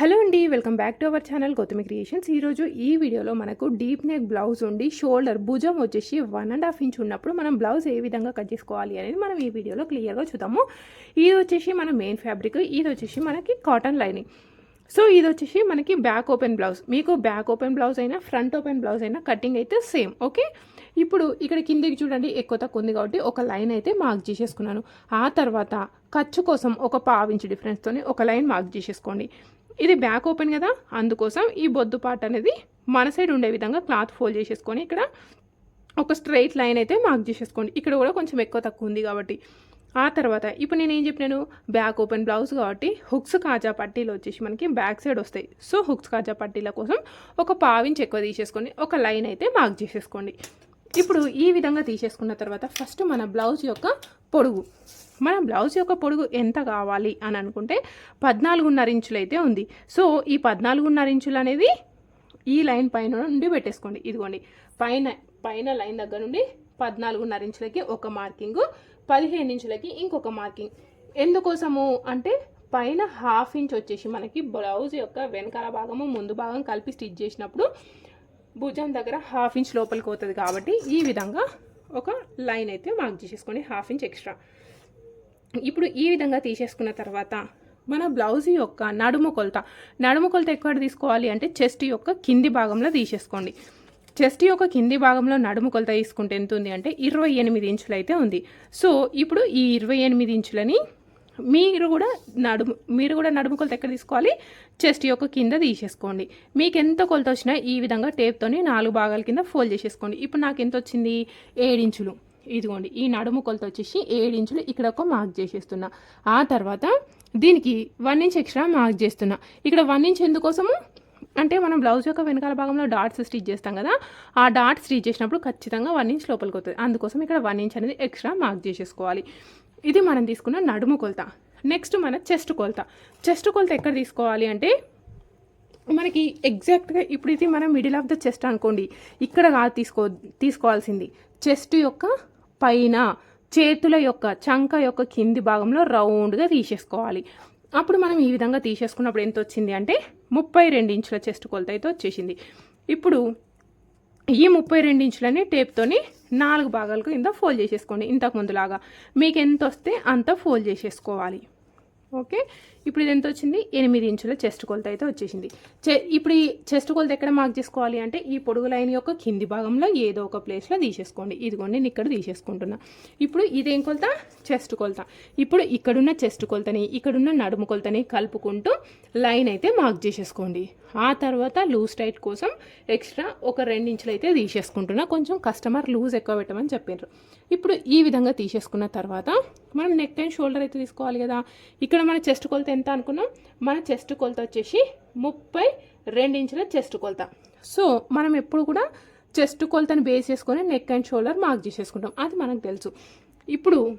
Hello అండి welcome back to our channel Gautami creations. ఈరోజు ఈ వీడియోలో మనకు డీప్ నెక్ బ్లౌజ్ ఉండి షోల్డర్ భుజం వచ్చేసి వన్ అండ్ హాఫ్ ఇంచ్ ఉన్నప్పుడు మనం బ్లౌజ్ ఏ విధంగా కట్ చేసుకోవాలి అనేది మనం ఈ వీడియోలో క్లియర్గా చూద్దాము. ఇది వచ్చేసి మన మెయిన్ ఫ్యాబ్రిక్ ఇది వచ్చేసి మనకి కాటన్ లైనింగ్ సో ఇది వచ్చేసి మనకి బ్యాక్ ఓపెన్ బ్లౌజ్ మీకు బ్యాక్ ఓపెన్ బ్లౌజ్ అయినా ఫ్రంట్ ఓపెన్ బ్లౌజ్ అయినా కటింగ్ అయితే సేమ్ ఓకే ఇప్పుడు ఇక్కడ కిందికి చూడండి ఎక్కువ తక్కువ ఉంది కాబట్టి ఒక లైన్ అయితే మార్క్ చేసేసుకున్నాను. ఆ తర్వాత ఖర్చు కోసం ఒక పావించి డిఫరెన్స్తో ఒక లైన్ మార్క్ చేసేసుకోండి. ఇది బ్యాక్ ఓపెన్ కదా? అందుకోసం ఈ బొద్దు పార్ట్ అనేది మన సైడ్ ఉండే విధంగా క్లాత్ ఫోల్డ్ చేసేసుకొని ఇక్కడ ఒక స్ట్రైట్ లైన్ అయితే మార్క్ చేసేసుకోండి. ఇక్కడ కూడా కొంచెం ఎక్కువ తక్కువ ఉంది కాబట్టి. ఆ తర్వాత ఇప్పుడు నేను ఏం చెప్పినాను? బ్యాక్ ఓపెన్ బ్లౌజ్ కాబట్టి హుక్స్ కాజా పట్టీలు వచ్చేసి మనకి బ్యాక్ సైడ్ వస్తాయి. సో హుక్స్ కాజా పట్టీల కోసం ఒక పావించి ఎక్కువ తీసేసుకొని ఒక లైన్ అయితే మార్క్ చేసేసుకోండి. ఇప్పుడు ఈ విధంగా తీసేసుకున్న తర్వాత ఫస్ట్ మన బ్లౌజ్ యొక్క పొడుగు. మన బ్లౌజ్ యొక్క పొడుగు ఎంత కావాలి అని అనుకుంటే పద్నాలుగున్నర ఇంచులు అయితే ఉంది. సో ఈ పద్నాలుగున్నర ఇంచులు అనేది ఈ లైన్ పైన నుండి పెట్టేసుకోండి. ఇదిగోండి పైన పైన లైన్ దగ్గర నుండి పద్నాలుగున్నర ఇంచులకి ఒక మార్కింగ్ పదిహేను ఇంచులకి ఇంకొక మార్కింగ్. ఎందుకోసము అంటే పైన హాఫ్ ఇంచ్ వచ్చేసి మనకి బ్లౌజ్ యొక్క వెనకాల భాగము ముందు భాగం కలిపి స్టిచ్ చేసినప్పుడు భుజం దగ్గర హాఫ్ ఇంచ్ లోపలికి పోతుంది కాబట్టి ఈ విధంగా ఒక లైన్ అయితే మార్క్ చేసేసుకోండి. Half inch extra. ఇప్పుడు ఈ విధంగా తీసేసుకున్న తర్వాత మన బ్లౌజ్ యొక్క నడుము కొలత. నడుము కొలత ఎక్కడ తీసుకోవాలి అంటే చెస్ట్ యొక్క కింది భాగంలో తీసేసుకోండి. చెస్ట్ యొక్క కింది భాగంలో నడుము కొలత తీసుకుంటే ఎంత ఉంది అంటే ఇరవై ఎనిమిది ఇంచులు అయితే ఉంది. సో ఇప్పుడు ఈ ఇరవై ఎనిమిది ఇంచులని మీరు కూడా నడుము మీరు కూడా నడుము కొలత ఎక్కడ తీసుకోవాలి? చెస్ట్ యొక్క కింద తీసేసుకోండి. మీకు ఎంత కొలత వచ్చినా ఈ విధంగా టేప్తోని నాలుగు భాగాల కింద ఫోల్డ్ చేసేసుకోండి. ఇప్పుడు నాకు ఎంత వచ్చింది? ఏడించులు ఇదిగోండి ఈ నడుము కొలత వచ్చేసి ఏడించులు ఇక్కడ ఒక మార్క్ చేసేస్తున్నా. ఆ తర్వాత దీనికి వన్ ఇంచ్ ఎక్స్ట్రా మార్క్ చేస్తున్నా. ఇక్కడ వన్ ఇంచ్ ఎందుకోసము? అంటే మనం బ్లౌజ్ యొక్క వెనకాల భాగంలో డాట్స్ స్టిచ్ చేస్తాం కదా ఆ డాట్స్ స్టిచ్ చేసినప్పుడు ఖచ్చితంగా వన్ ఇంచ్ లోపలికి వస్తుంది అందుకోసం ఇక్కడ వన్ ఇంచ్ అనేది ఎక్స్ట్రా మార్క్ చేసేసుకోవాలి. ఇది మనం తీసుకున్న నడుము కొలత నెక్స్ట్ మన చెస్ట్ కొలత. చెస్ట్ కొలత ఎక్కడ తీసుకోవాలి అంటే మనకి ఎగ్జాక్ట్గా ఇప్పుడు ఇది మనం మిడిల్ ఆఫ్ ద చెస్ట్ అనుకోండి. ఇక్కడ కాదు తీసుకో తీసుకోవాల్సింది. చెస్ట్ యొక్క పైన చేతుల యొక్క చంక యొక్క కింది భాగంలో రౌండ్గా తీసేసుకోవాలి. అప్పుడు మనం ఈ విధంగా తీసేసుకున్నప్పుడు ఎంత వచ్చింది అంటే ముప్పై రెండు ఇంచుల చెస్ట్ కొలత అయితే వచ్చేసింది. ఇప్పుడు ఈ ముప్పై రెండు ఇంచులని టేప్తోని నాలుగు భాగాలకు ఇంత ఫోల్డ్ చేసేసుకోండి. ఇంతకు ముందులాగా మీకు ఎంత వస్తే అంత ఫోల్డ్ చేసేసుకోవాలి. ఓకే? ఇప్పుడు ఇది ఎంత వచ్చింది ఎనిమిది ఇంచుల చెస్ట్ కొలత అయితే వచ్చేసింది. చె ఇప్పుడు ఈ చెస్ట్ కొలత ఎక్కడ మార్క్ చేసుకోవాలి అంటే ఈ పొడుగు లైన్ యొక్క కింది భాగంలో ఏదో ఒక ప్లేస్లో తీసేసుకోండి. ఇదిగోండి నేను ఇక్కడ తీసేసుకుంటున్నా. ఇప్పుడు ఇదేం కొలత? చెస్ట్ కొలత. ఇప్పుడు ఇక్కడున్న చెస్ట్ కొలతని ఇక్కడున్న నడుము కొలతని కలుపుకుంటూ లైన్ అయితే మార్క్ చేసేసుకోండి. ఆ తర్వాత లూజ్ టైట్ కోసం ఎక్స్ట్రా ఒక రెండు ఇంచులు అయితే తీసేసుకుంటున్నా. కొంచెం కస్టమర్ లూజ్ ఎక్కువ పెట్టమని చెప్పారు ఇప్పుడు ఈ విధంగా తీసేసుకున్న తర్వాత మనం నెక్ అండ్ షోల్డర్ అయితే తీసుకోవాలి కదా. ఇక్కడ మన చెస్ట్ కొలత ఎంత అనుకున్నాం? మన చెస్ట్ కొలత వచ్చేసి ముప్పై రెండు ఇంచుల చెస్ట్ కొలత. సో మనం ఎప్పుడు కూడా చెస్ట్ కొలతను బేస్ చేసుకొని నెక్ అండ్ షోల్డర్ మార్క్ చేసేసుకుంటాం. అది మనకు తెలుసు. ఇప్పుడు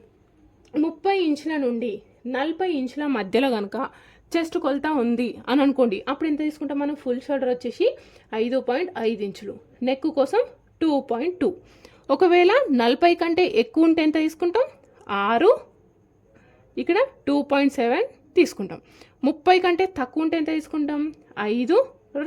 ముప్పై ఇంచుల నుండి నలభై ఇంచుల మధ్యలో కనుక చెస్ట్ కొలత ఉంది అని అనుకోండి అప్పుడు ఎంత తీసుకుంటాం మనం? ఫుల్ షోల్డర్ వచ్చేసి ఐదు పాయింట్ ఐదు ఇంచులు. నెక్ కోసం టూ పాయింట్ టూ ఒకవేళ నలభై కంటే ఎక్కువ ఉంటే ఎంత తీసుకుంటాం? ఆరు. ఇక్కడ టూ పాయింట్ సెవెన్ తీసుకుంటాం. ముప్పై కంటే తక్కువ ఉంటే ఎంత తీసుకుంటాం? ఐదు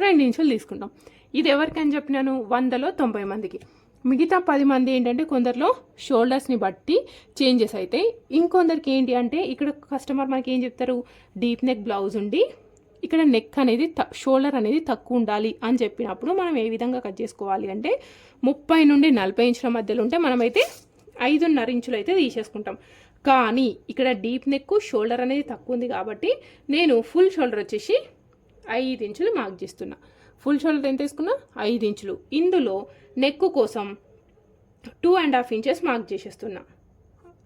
రెండు ఇంచులు తీసుకుంటాం. ఇది ఎవరికని చెప్పినాను? వందలో తొంభై మందికి. మిగతా పది మంది ఏంటంటే కొందరిలో షోల్డర్స్ని బట్టి చేంజెస్ అవుతాయి ఇంకొందరికి ఏంటి అంటే ఇక్కడ కస్టమర్ మనకి ఏం చెప్తారు? డీప్ నెక్ బ్లౌజ్ ఉండి ఇక్కడ నెక్ అనేది షోల్డర్ అనేది తక్కువ ఉండాలి అని చెప్పినప్పుడు మనం ఏ విధంగా కట్ చేసుకోవాలి అంటే ముప్పై నుండి నలభై ఇంచుల మధ్యలో ఉంటే మనమైతే ఐదున్నర ఇంచులు అయితే తీసేసుకుంటాం. కానీ ఇక్కడ డీప్ నెక్ షోల్డర్ అనేది తక్కువ ఉంది కాబట్టి నేను ఫుల్ షోల్డర్ వచ్చేసి ఐదు ఇంచులు మార్క్ చేస్తున్నా. ఫుల్ షోల్డర్ ఎంత తీసుకున్నా? ఐదు ఇంచులు. ఇందులో నెక్ కోసం two and half inches mark చేసేస్తున్నా.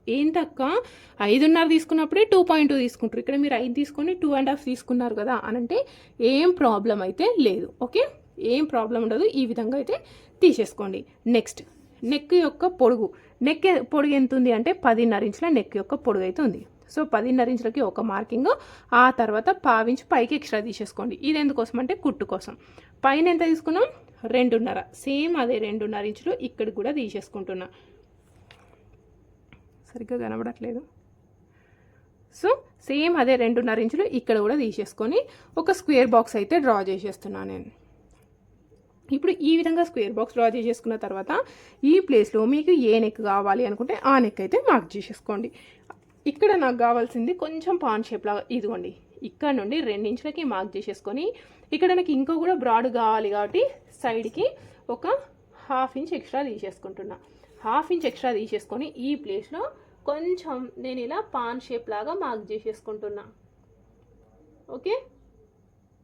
ఏంటక్క? ఐదున్నర తీసుకున్నప్పుడే టూ పాయింట్ టూ తీసుకుంటారు. ఇక్కడ మీరు ఐదు తీసుకొని టూ అండ్ హాఫ్ తీసుకున్నారు కదా అని అంటే ఏం ప్రాబ్లం అయితే లేదు. ఓకే? ఏం ప్రాబ్లం ఉండదు. ఈ విధంగా అయితే తీసేసుకోండి. నెక్స్ట్ నెక్ యొక్క పొడుగు. నెక్ పొడుగు ఎంత ఉంది అంటే పదిన్నర ఇంచుల నెక్ యొక్క పొడుగు అయితే ఉంది సో పదిన్నర ఇంచులకి ఒక మార్కింగ్. ఆ తర్వాత పావించి పైకి ఎక్స్ట్రా తీసేసుకోండి. ఇది ఎందుకోసం అంటే కుట్టు కోసం. పైన ఎంత తీసుకున్నాం? రెండున్నర. సేమ్ అదే రెండున్నర ఇంచులు ఇక్కడ కూడా తీసేసుకుంటున్నా. సరిగ్గా కనబడట్లేదు. సో సేమ్ అదే రెండున్నర ఇంచులు ఇక్కడ కూడా తీసేసుకొని ఒక స్క్వేర్ బాక్స్ అయితే డ్రా చేసేస్తున్నాను నేను. ఇప్పుడు ఈ విధంగా స్క్వేర్ బాక్స్ డ్రా చేసేసుకున్న తర్వాత ఈ ప్లేస్లో మీకు ఏ నెక్ కావాలి అనుకుంటే ఆ నెక్ అయితే మార్క్ చేసేసుకోండి. ఇక్కడ నాకు కావాల్సింది కొంచెం పాన్ షేప్ లాగా ఇదిగోండి. ఇక్కడ నుండి రెండించులకి మార్క్ చేసేసుకొని ఇక్కడ నాకు ఇంకో కూడా బ్రాడ్ కావాలి కాబట్టి సైడ్కి ఒక హాఫ్ ఇంచ్ ఎక్స్ట్రా తీసేసుకుంటున్నా. హాఫ్ ఇంచ్ ఎక్స్ట్రా తీసేసుకొని ఈ ప్లేస్లో కొంచెం నేను ఇలా పాన్ షేప్ లాగా మార్క్ చేసేసుకుంటున్నా. ఓకే?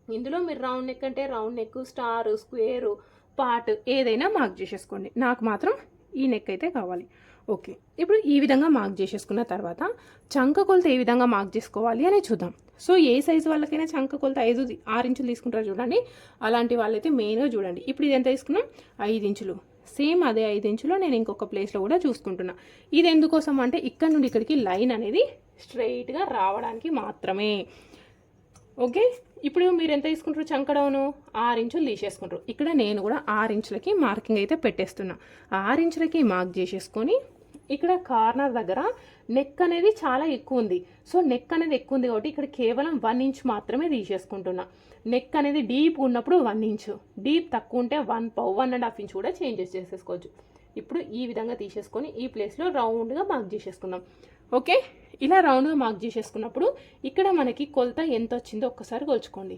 ఇందులో మీరు రౌండ్ నెక్ అంటే round neck star square part ఏదైనా మార్క్ చేసేసుకోండి. నాకు మాత్రం ఈ నెక్ అయితే కావాలి. ఓకే. ఇప్పుడు ఈ విధంగా మార్క్ చేసేసుకున్న తర్వాత చంక కొలత ఏ విధంగా మార్క్ చేసుకోవాలి అని చూద్దాం. సో ఏ సైజు వాళ్ళకైనా చంక కొలత ఐదు ఆరు ఇంచులు తీసుకుంటారు చూడండి. అలాంటి వాళ్ళైతే మెయిన్గా చూడండి. ఇప్పుడు ఇది ఎంత తీసుకున్నాం? ఐదు ఇంచులు. సేమ్ అదే ఐదు ఇంచులో నేను ఇంకొక ప్లేస్లో కూడా చూసుకుంటున్నా. ఇది ఎందుకోసం అంటే ఇక్కడ నుండి ఇక్కడికి లైన్ అనేది స్ట్రైట్గా రావడానికి మాత్రమే. ఓకే? ఇప్పుడు మీరు ఎంత తీసుకుంటారు? చంకడౌను ఆరు ఇంచులు తీసేసుకుంటారు. ఇక్కడ నేను కూడా ఆరు ఇంచులకి మార్కింగ్ అయితే పెట్టేస్తున్నా. ఆరు ఇంచులకి మార్క్ చేసేసుకొని ఇక్కడ కార్నర్ దగ్గర నెక్ అనేది చాలా ఎక్కువ ఉంది. సో నెక్ అనేది ఎక్కువ ఉంది కాబట్టి ఇక్కడ కేవలం వన్ ఇంచ్ మాత్రమే తీసేసుకుంటున్నా. నెక్ అనేది డీప్ ఉన్నప్పుడు వన్ ఇంచ్. డీప్ తక్కువ ఉంటే వన్ పౌ వన్ అండ్ హాఫ్ ఇంచ్ కూడా చేంజెస్ చేసేసుకోవచ్చు. ఇప్పుడు ఈ విధంగా తీసేసుకొని ఈ ప్లేస్లో రౌండ్గా మార్క్ చేసేసుకుందాం. ఓకే? ఇలా రౌండ్గా మార్క్ చేసేసుకున్నప్పుడు ఇక్కడ మనకి కొలత ఎంత వచ్చిందో ఒక్కసారి కొలుచుకోండి.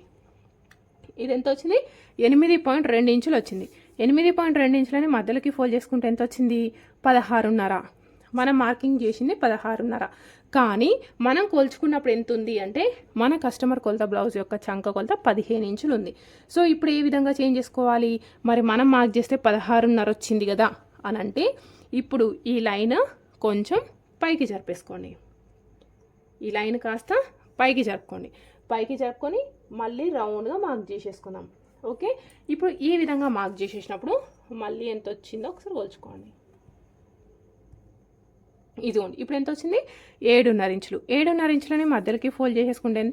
ఇది ఎంత వచ్చింది ఎనిమిది పాయింట్ రెండు ఇంచులు వచ్చింది. ఎనిమిది పాయింట్ రెండు ఇంచులని మధ్యలోకి ఫోల్డ్ చేసుకుంటే ఎంత వచ్చింది పదహారున్నర. మనం మార్కింగ్ చేసింది పదహారున్నర. కానీ మనం కొలుచుకున్నప్పుడు ఎంత ఉంది అంటే మన కస్టమర్ కొలత బ్లౌజ్ యొక్క చంక కొలత పదిహేను ఇంచులు ఉంది సో ఇప్పుడు ఏ విధంగా చేంజ్ చేసుకోవాలి? మరి మనం మార్క్ చేస్తే పదహారున్నర వచ్చింది కదా అని అంటే ఇప్పుడు ఈ లైన్ కొంచెం పైకి జరిపేసుకోండి. ఈ లైన్ కాస్త పైకి జరుపుకోండి. పైకి జరుపుకొని మళ్ళీ రౌండ్గా మార్క్ చేసేసుకుందాం. ఓకే? ఇప్పుడు ఈ విధంగా మార్క్ చేసేసినప్పుడు మళ్ళీ ఎంత వచ్చిందో ఒకసారి కొలుచుకోండి. ఇదిగోండి ఇప్పుడు ఎంత వచ్చింది? ఏడున్నర ఇంచులు. ఏడున్నర ఇంచులని మధ్యలోకి ఫోల్డ్ చేసేసుకుంటే ఎంత?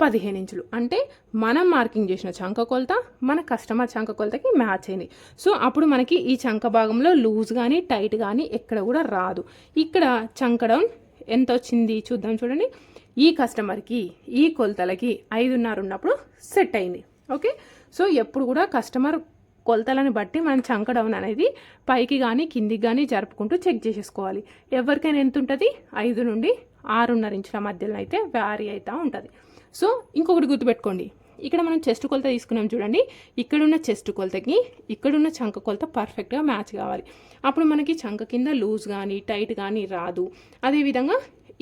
పదిహేను ఇంచులు. అంటే మనం మార్కింగ్ చేసిన చంక కొలత మన కస్టమర్ చంక కొలతకి మ్యాచ్ అయింది. సో అప్పుడు మనకి ఈ చంక భాగంలో లూజ్ కానీ టైట్ కానీ ఎక్కడ కూడా రాదు. ఇక్కడ చంకడం ఎంత వచ్చింది చూద్దాం చూడండి. ఈ కస్టమర్కి ఈ కొలతలకి ఐదున్నర ఉన్నప్పుడు సెట్ అయింది. ఓకే సో ఎప్పుడు కూడా కస్టమర్ కొలతలను బట్టి మనం చంక డౌన్ అనేది పైకి కానీ కిందికి కానీ జరుపుకుంటూ చెక్ చేసేసుకోవాలి. ఎవరికైనా ఎంత ఉంటుంది? ఐదు నుండి ఆరున్నర ఇంచుల మధ్యలో అయితే వ్యారీ అవుతూ ఉంటుంది. సో ఇంకొకటి గుర్తుపెట్టుకోండి. ఇక్కడ మనం చెస్ట్ కొలత తీసుకున్నాం చూడండి. ఇక్కడున్న చెస్ట్ కొలతకి ఇక్కడున్న చంక కొలత పర్ఫెక్ట్గా మ్యాచ్ కావాలి. అప్పుడు మనకి చంక కింద లూజ్ కానీ టైట్ కానీ రాదు. అదేవిధంగా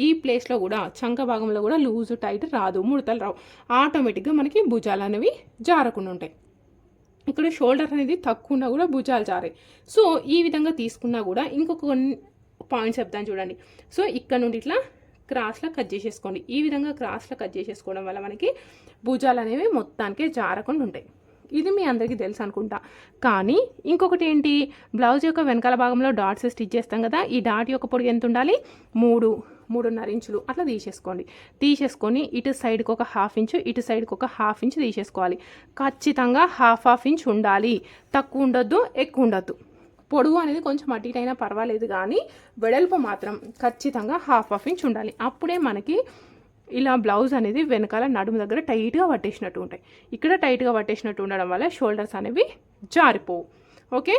ఈ ప్లేస్లో కూడా చంక భాగంలో కూడా లూజ్ టైట్ రాదు ముడతలు రావు. ఆటోమేటిక్గా మనకి భుజాలు అనేవి జారకుండా ఉంటాయి. ఇక్కడ షోల్డర్ అనేది తక్కువ ఉన్నా కూడా భుజాలు జారాయి సో ఈ విధంగా తీసుకున్నా కూడా ఇంకొక కొన్ని పాయింట్స్ చెప్తాను చూడండి. సో ఇక్కడ నుండి ఇట్లా క్రాస్లో కట్ చేసేసుకోండి. ఈ విధంగా క్రాస్లో కట్ చేసేసుకోవడం వల్ల మనకి భుజాలు అనేవి మొత్తానికే జారకుండా ఉంటాయి. ఇది మీ అందరికీ తెలుసు అనుకుంటా. కానీ ఇంకొకటి ఏంటి? బ్లౌజ్ యొక్క వెనకాల భాగంలో డాట్స్ స్టిచ్ చేస్తాం కదా ఈ డాట్ యొక్క పొడుగు ఎంత ఉండాలి? మూడు. మూడున్నర ఇంచులు అట్లా తీసేసుకోండి. తీసేసుకొని ఇటు సైడ్కి ఒక హాఫ్ ఇంచు ఇటు సైడ్కి ఒక హాఫ్ ఇంచ్ తీసేసుకోవాలి. ఖచ్చితంగా హాఫ్ హాఫ్ ఇంచ్ ఉండాలి. తక్కువ ఉండొద్దు ఎక్కువ ఉండొద్దు. పొడుగు అనేది కొంచెం అటు ఇటు పర్వాలేదు కానీ వెడల్పు మాత్రం ఖచ్చితంగా హాఫ్ హాఫ్ ఇంచ్ ఉండాలి. అప్పుడే మనకి ఇలా బ్లౌజ్ అనేది వెనకాల నడుము దగ్గర టైట్గా పట్టేసినట్టు ఉంటాయి. ఇక్కడ టైట్గా పట్టేసినట్టు ఉండడం వల్ల షోల్డర్స్ అనేవి జారిపోవు. ఓకే?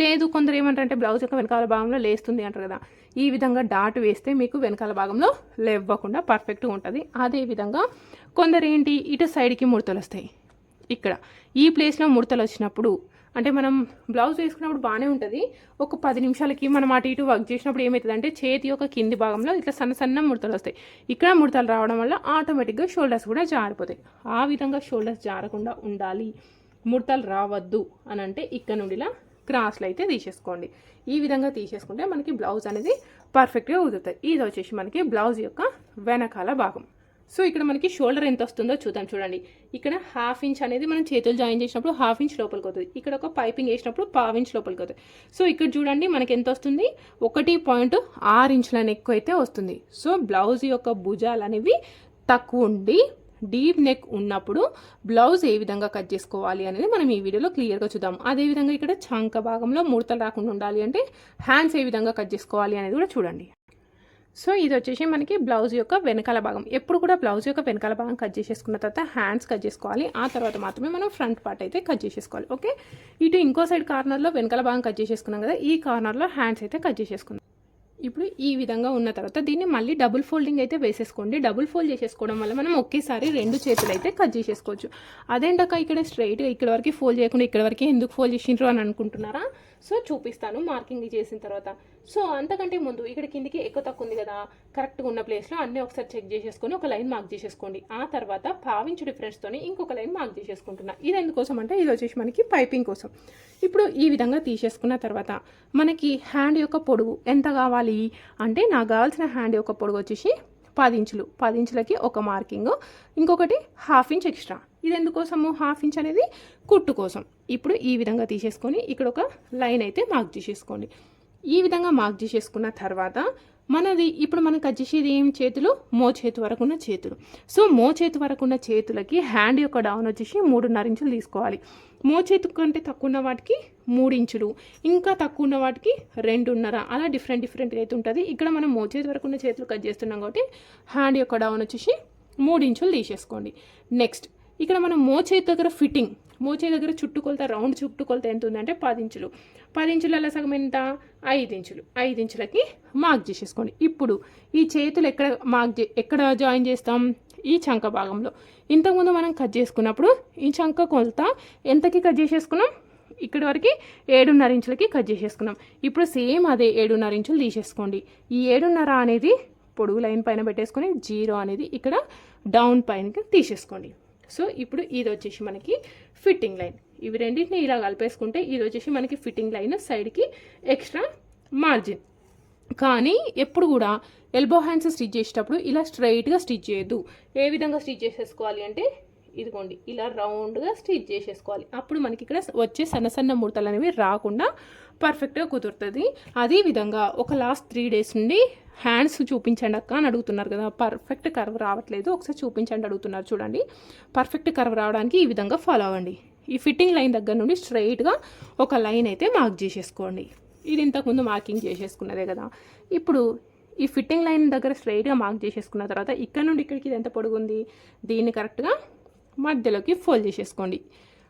లేదు కొందరు ఏమంటారంటే బ్లౌజ్ యొక్క వెనకాల భాగంలో లేస్తుంది అంటారు కదా. ఈ విధంగా డాట్ వేస్తే మీకు వెనకాల భాగంలో లేవ్వకుండా పర్ఫెక్ట్గా ఉంటుంది. అదేవిధంగా కొందరు ఏంటి ఇటు సైడ్కి ముడతలు వస్తాయి. ఇక్కడ ఈ ప్లేస్లో ముడతలు వచ్చినప్పుడు అంటే మనం బ్లౌజ్ వేసుకున్నప్పుడు బాగానే ఉంటుంది. ఒక పది నిమిషాలకి మనం అటు ఇటు వర్క్ చేసినప్పుడు ఏమవుతుంది అంటే చేతి యొక్క కింది భాగంలో ఇట్లా సన్న సన్న ముడతలు వస్తాయి. ఇక్కడ ముడతలు రావడం వల్ల ఆటోమేటిక్గా షోల్డర్స్ కూడా జారిపోతాయి. ఆ విధంగా షోల్డర్స్ జారకుండా ఉండాలి. ముడతలు రావద్దు అని అంటే ఇక్కడ నుండిలా క్రాస్లు అయితే తీసేసుకోండి. ఈ విధంగా తీసేసుకుంటే మనకి బ్లౌజ్ అనేది పర్ఫెక్ట్గా కుదురుతుంది ఇది వచ్చేసి మనకి బ్లౌజ్ యొక్క వెనకాల భాగం. సో ఇక్కడ మనకి షోల్డర్ ఎంత వస్తుందో చూద్దాం చూడండి. ఇక్కడ హాఫ్ ఇంచ్ అనేది మనం చేతులు జాయిన్ చేసినప్పుడు హాఫ్ ఇంచ్ లోపలికి అవుతుంది ఇక్కడ ఒక పైపింగ్ వేసినప్పుడు పావు ఇంచ్ లోపలికి అవుతుంది సో ఇక్కడ చూడండి మనకి ఎంత వస్తుంది? ఒకటి పాయింట్ ఆరు ఇంచుల ఎక్కువ అయితే వస్తుంది. సో బ్లౌజ్ యొక్క భుజాలు అనేవి తక్కువ ఉండి డీప్ నెక్ ఉన్నప్పుడు బ్లౌజ్ ఏ విధంగా కట్ చేసుకోవాలి అనేది మనం ఈ వీడియోలో క్లియర్గా చూద్దాం. అదేవిధంగా ఇక్కడ చంక భాగంలో ముడతలు రాకుండా ఉండాలి అంటే హ్యాండ్స్ ఏ విధంగా కట్ చేసుకోవాలి అనేది కూడా చూడండి. సో ఇది వచ్చేసి మనకి బ్లౌజ్ యొక్క వెనకాల భాగం. ఎప్పుడు కూడా బ్లౌజ్ యొక్క వెనకాల భాగం కట్ చేసేసుకున్న తర్వాత హ్యాండ్స్ కట్ చేసుకోవాలి. ఆ తర్వాత మాత్రమే మనం ఫ్రంట్ పార్ట్ అయితే కట్ చేసేసుకోవాలి. ఓకే? ఇటు ఇంకో సైడ్ కార్నర్లో వెనకాల భాగం కట్ చేసేసుకున్నాం కదా ఈ కార్నర్లో హ్యాండ్స్ అయితే కట్ చేసేసుకున్నాం. ఇప్పుడు ఈ విధంగా ఉన్న తర్వాత దీన్ని మళ్ళీ డబుల్ ఫోల్డింగ్ అయితే వేసేసుకోండి. డబుల్ ఫోల్డ్ చేసేసుకోవడం వల్ల మనం ఒకేసారి రెండు చేతులు అయితే కట్ చేసేసుకోవచ్చు. అదేంటక్క ఇక్కడ స్ట్రైట్గా ఇక్కడ వరకు ఫోల్డ్ చేయకుండా ఇక్కడ వరకు ఎందుకు ఫోల్డ్ చేసిండ్రు అని అనుకుంటున్నారా? సో చూపిస్తాను మార్కింగ్ చేసిన తర్వాత. సో అంతకంటే ముందు ఇక్కడ కిందికి ఎక్కువ తక్కువ ఉంది కదా కరెక్ట్గా ఉన్న ప్లేస్లో అన్నీ ఒకసారి చెక్ చేసేసుకొని ఒక లైన్ మార్క్ చేసేసుకోండి. ఆ తర్వాత పావించు డిఫరెన్స్తోని ఇంకొక లైన్ మార్క్ చేసేసుకుంటున్నా. ఇది ఎందుకోసం అంటే ఇది వచ్చేసి మనకి పైపింగ్ కోసం. ఇప్పుడు ఈ విధంగా తీసేసుకున్న తర్వాత మనకి హ్యాండ్ యొక్క పొడుగు ఎంత కావాలి అంటే నాకు కావాల్సిన హ్యాండ్ యొక్క పొడుగు వచ్చేసి పది ఇంచులు. పది ఇంచులకి ఒక మార్కింగ్ ఇంకొకటి హాఫ్ ఇంచ్ ఎక్స్ట్రా ఇది ఎందుకోసము? హాఫ్ ఇంచ్ అనేది కుట్టు కోసం. ఇప్పుడు ఈ విధంగా తీసేసుకొని ఇక్కడ ఒక లైన్ అయితే మార్క్ చేసేసుకోండి. ఈ విధంగా మార్క్ చేసేసుకున్న తర్వాత మనది ఇప్పుడు మనం కట్ చేసేది ఏం చేతులు? మో చేతి వరకు ఉన్న చేతులు. సో మో చేతి వరకు ఉన్న చేతులకి హ్యాండ్ యొక్క డౌన్ వచ్చేసి మూడున్నర ఇంచులు తీసుకోవాలి. మో చేతి కంటే తక్కువ ఉన్న వాటికి మూడు ఇంచులు ఇంకా తక్కువ ఉన్న వాటికి రెండున్నర. అలా డిఫరెంట్ డిఫరెంట్గా అయితే ఉంటుంది. ఇక్కడ మనం మో చేతి వరకు ఉన్న చేతులు కట్ చేస్తున్నాం కాబట్టి హ్యాండ్ యొక్క డౌన్ వచ్చేసి మూడు ఇంచులు తీసేసుకోండి. నెక్స్ట్ ఇక్కడ మనం మోచేతి దగ్గర ఫిట్టింగ్ మోచే దగ్గర చుట్టుకొలత రౌండ్ చుట్టుకొలత ఎంత ఉందంటే పది ఇంచులు. పది ఇంచుల సగం ఎంత? ఐదు ఇంచులు. ఐదు ఇంచులకి మార్క్ చేసేసుకోండి. ఇప్పుడు ఈ చేతులు ఎక్కడ మార్క్ చే ఎక్కడ జాయిన్ చేస్తాం? ఈ చంక భాగంలో. ఇంతకుముందు మనం కట్ చేసుకున్నప్పుడు ఈ చంక కొలత ఎంతకి కట్ చేసేసుకున్నాం? ఇక్కడి వరకు ఏడున్నర ఇంచులకి కట్ చేసేసుకున్నాం. ఇప్పుడు సేమ్ అదే ఏడున్నర ఇంచులు తీసేసుకోండి. ఈ ఏడున్నర అనేది పొడుగు లైన్ పైన పెట్టేసుకొని జీరో అనేది ఇక్కడ డౌన్ పైనకి తీసేసుకోండి. సో ఇప్పుడు ఇది వచ్చేసి మనకి ఫిట్టింగ్ లైన్ ఇవి రెండింటిని ఇలా కలిపేసుకుంటే ఇది వచ్చేసి మనకి ఫిట్టింగ్ లైన్ సైడ్కి ఎక్స్ట్రా మార్జిన్ కానీ ఎప్పుడు కూడా ఎల్బో హ్యాండ్స్ స్టిచ్ చేసేటప్పుడు ఇలా స్ట్రైట్గా స్టిచ్ చేయొద్దు. ఏ విధంగా స్టిచ్ చేసేసుకోవాలి అంటే ఇదిగోండి ఇలా రౌండ్గా స్టిచ్ చేసేసుకోవాలి. అప్పుడు మనకి ఇక్కడ వచ్చే సన్న సన్న ముడతలు అనేవి రాకుండా పర్ఫెక్ట్గా కుదురుతుంది. అదేవిధంగా ఒక లాస్ట్ త్రీ డేస్ నుండి హ్యాండ్స్ చూపించండి అక్క అని అడుగుతున్నారు కదా పర్ఫెక్ట్ కర్వ్ రావట్లేదు. ఒకసారి చూపించండి అడుగుతున్నారు చూడండి. పర్ఫెక్ట్ కర్వ్ రావడానికి ఈ విధంగా ఫాలో అవ్వండి. ఈ ఫిట్టింగ్ లైన్ దగ్గర నుండి స్ట్రైట్గా ఒక లైన్ అయితే మార్క్ చేసేసుకోండి. ఇది ఇంతకుముందు మార్కింగ్ చేసేసుకున్నదే కదా. ఇప్పుడు ఈ ఫిట్టింగ్ లైన్ దగ్గర స్ట్రైట్గా మార్క్ చేసేసుకున్న తర్వాత ఇక్కడ నుండి ఇక్కడికి ఇది ఎంత పొడుగుంది? దీన్ని కరెక్ట్గా మధ్యలోకి ఫోల్డ్ చేసేసుకోండి.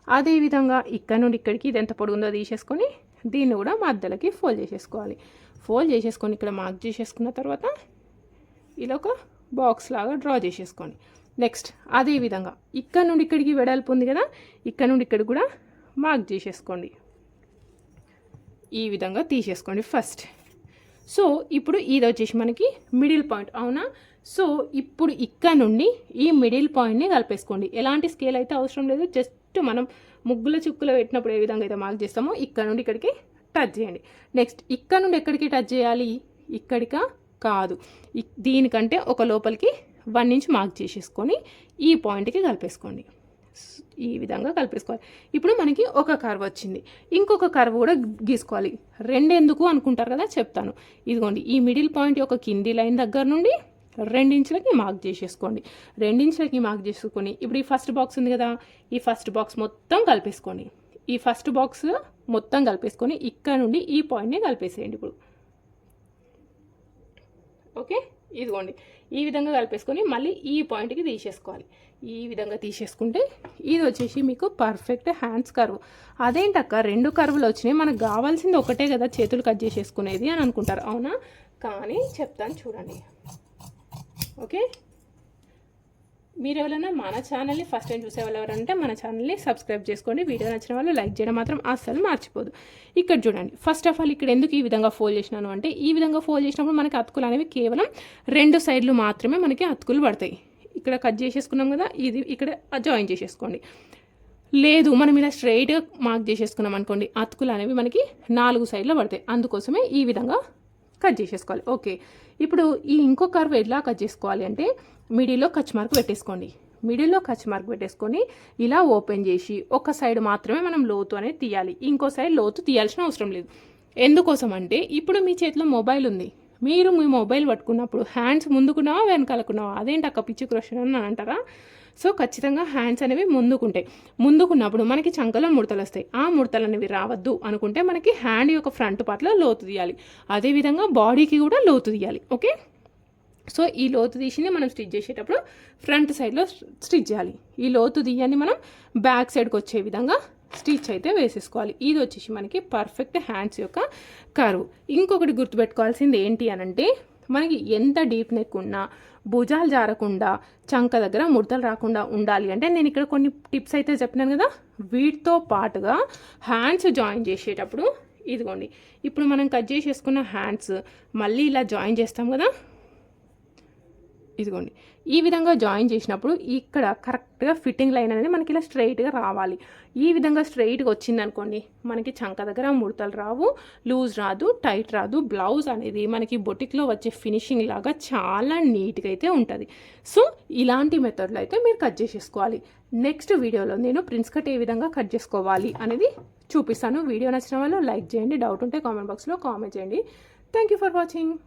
అదేవిధంగా ఇక్కడ నుండి ఇక్కడికి ఇది ఎంత పొడుగుందో తీసేసుకొని దీన్ని కూడా మధ్యలోకి ఫోల్డ్ చేసేసుకోవాలి. ఫోల్డ్ చేసేసుకొని ఇక్కడ మార్క్ చేసేసుకున్న తర్వాత ఇలా ఒక బాక్స్ లాగా డ్రా చేసేసుకోండి. నెక్స్ట్ అదే విధంగా ఇక్కడ నుండి ఇక్కడికి వెడల్పు ఉంది కదా ఇక్కడ నుండి ఇక్కడికి కూడా మార్క్ చేసేసుకోండి. ఈ విధంగా తీసేసుకోండి ఫస్ట్ సో ఇప్పుడు ఇది వచ్చేసి మనకి మిడిల్ పాయింట్ అవునా? సో ఇప్పుడు ఇక్కడ నుండి ఈ మిడిల్ పాయింట్ని కలిపేసుకోండి. ఎలాంటి స్కేల్ అయితే అవసరం లేదు జస్ట్ మనం ముగ్గుల చుక్కులు పెట్టినప్పుడు ఏ విధంగా అయితే మార్క్ చేస్తామో ఇక్కడ నుండి ఇక్కడికి టచ్ చేయండి. నెక్స్ట్ ఇక్కడ నుండి ఎక్కడికి టచ్ చేయాలి? ఇక్కడికా? కాదు. దీనికంటే ఒక లోపలికి వన్ ఇంచ్ మార్క్ చేసేసుకొని ఈ పాయింట్కి కలిపేసుకోండి. ఈ విధంగా కలిపేసుకోవాలి. ఇప్పుడు మనకి ఒక కర్వ్ వచ్చింది. ఇంకొక కర్వ్ కూడా గీసుకోవాలి. రెండెందుకు అనుకుంటారు కదా చెప్తాను. ఇదిగోండి ఈ మిడిల్ పాయింట్ యొక్క కింది లైన్ దగ్గర నుండి రెండించులకి మార్క్ చేసేసుకోండి. రెండించులకి మార్క్ చేసుకొని ఇప్పుడు ఈ ఫస్ట్ బాక్స్ ఉంది కదా ఈ ఫస్ట్ బాక్స్ మొత్తం కలిపేసుకోండి. ఈ ఫస్ట్ బాక్స్ మొత్తం కలిపేసుకొని ఇక్కడ నుండి ఈ పాయింట్ని కలిపేసేయండి ఇప్పుడు. ఓకే? ఇదిగోండి ఈ విధంగా కలిపేసుకొని మళ్ళీ ఈ పాయింట్కి తీసేసుకోవాలి. ఈ విధంగా తీసేసుకుంటే ఇది వచ్చేసి మీకు పర్ఫెక్ట్ హ్యాండ్స్ కర్వ్ అదేంటక్క? రెండు కర్వులు వచ్చినాయి. మనకు కావాల్సింది ఒకటే కదా చేతులు కట్ చేసేసుకునేది అని అనుకుంటారు. అవునా? కానీ చెప్తాను చూడండి. ఓకే? మీరు ఎవరైనా మన ఛానల్ని ఫస్ట్ టైం చూసే వాళ్ళు ఎవరంటే మన ఛానల్ని సబ్స్క్రైబ్ చేసుకోండి. వీడియో నచ్చిన వాళ్ళు లైక్ చేయడం మాత్రం అస్సలు మర్చిపోదు. ఇక్కడ చూడండి. ఫస్ట్ ఆఫ్ ఆల్ ఇక్కడ ఎందుకు ఈ విధంగా ఫోల్డ్ చేసినాను అంటే ఈ విధంగా ఫోల్డ్ చేసినప్పుడు మనకి అతుకులు అనేవి కేవలం రెండు సైడ్లు మాత్రమే మనకి అతుకులు పడతాయి. ఇక్కడ కట్ చేసేసుకున్నాం కదా ఇది ఇక్కడ జాయిన్ చేసేసుకోండి. లేదు మనం ఇలా స్ట్రైట్గా మార్క్ చేసేసుకున్నాం అనుకోండి అతుకులు అనేవి మనకి నాలుగు సైడ్లో పడతాయి. అందుకోసమే ఈ విధంగా కట్ చేసేసుకోవాలి. ఓకే ఇప్పుడు ఈ ఇంకో కర్వ్ ఎలా కట్ చేసుకోవాలి అంటే మిడిల్లో కచ్ మార్క్ పెట్టేసుకోండి. మిడిల్లో కచ్ మార్క్ పెట్టేసుకొని ఇలా ఓపెన్ చేసి ఒక సైడ్ మాత్రమే మనం లోతు అనేది తీయాలి. ఇంకో సైడ్ లోతు తీయాల్సిన అవసరం లేదు. ఎందుకోసం అంటే ఇప్పుడు మీ చేతిలో మొబైల్ ఉంది. మీరు మీ మొబైల్ పట్టుకున్నప్పుడు హ్యాండ్స్ ముందుకున్నావా వెనకాలకున్నావా? అదేంటి అక్క పిచ్చి క్వశ్చన్ అని అంటారా? సో ఖచ్చితంగా హ్యాండ్స్ అనేవి ముందుకుంటాయి. ముందుకున్నప్పుడు మనకి చంకలో ముడతలు వస్తాయి. ఆ ముడతలు అనేవి రావద్దు అనుకుంటే మనకి హ్యాండ్ యొక్క ఫ్రంట్ పార్ట్లో లోతు తీయాలి. అదేవిధంగా బాడీకి కూడా లోతు తీయాలి. ఓకే? సో ఈ లోతు తీసింది మనం స్టిచ్ చేసేటప్పుడు ఫ్రంట్ సైడ్లో స్టిచ్ చేయాలి. ఈ లోతు తీయని మనం బ్యాక్ సైడ్కి వచ్చే విధంగా. స్టిచ్ అయితే వేసేసుకోవాలి. ఇది వచ్చేసి మనకి పర్ఫెక్ట్ హ్యాండ్స్ యొక్క కరువు ఇంకొకటి గుర్తుపెట్టుకోవాల్సింది ఏంటి అనంటే మనకి ఎంత డీప్ నెక్ ఉన్నా భుజాలు జారకుండా చంక దగ్గర ముడతలు రాకుండా ఉండాలి అంటే నేను ఇక్కడ కొన్ని టిప్స్ అయితే చెప్పినాను కదా? వీటితో పాటుగా హ్యాండ్స్ జాయిన్ చేసేటప్పుడు ఇదిగోండి. ఇప్పుడు మనం కట్ చేసేసుకున్న హ్యాండ్స్ మళ్ళీ ఇలా జాయిన్ చేస్తాం కదా? ఇదిగోండి. ఈ విధంగా జాయిన్ చేసినప్పుడు ఇక్కడ కరెక్ట్గా ఫిట్టింగ్ లైన్ అనేది మనకి ఇలా స్ట్రైట్గా రావాలి. ఈ విధంగా స్ట్రైట్గా వచ్చిందనుకోండి మనకి చంక దగ్గర ముడతలు రావు లూజ్ రాదు టైట్ రాదు. బ్లౌజ్ అనేది మనకి బొటిక్లో వచ్చే ఫినిషింగ్ లాగా చాలా నీట్గా అయితే ఉంటుంది. సో ఇలాంటి మెథడ్లో అయితే మీరు కట్ చేసేసుకోవాలి. నెక్స్ట్ వీడియోలో నేను ప్రిన్స్ కట్ ఏ విధంగా కట్ చేసుకోవాలి అనేది చూపిస్తాను. వీడియో నచ్చిన వాళ్ళు లైక్ చేయండి డౌట్ ఉంటే కామెంట్ బాక్స్లో కామెంట్ చేయండి. Thank you for watching.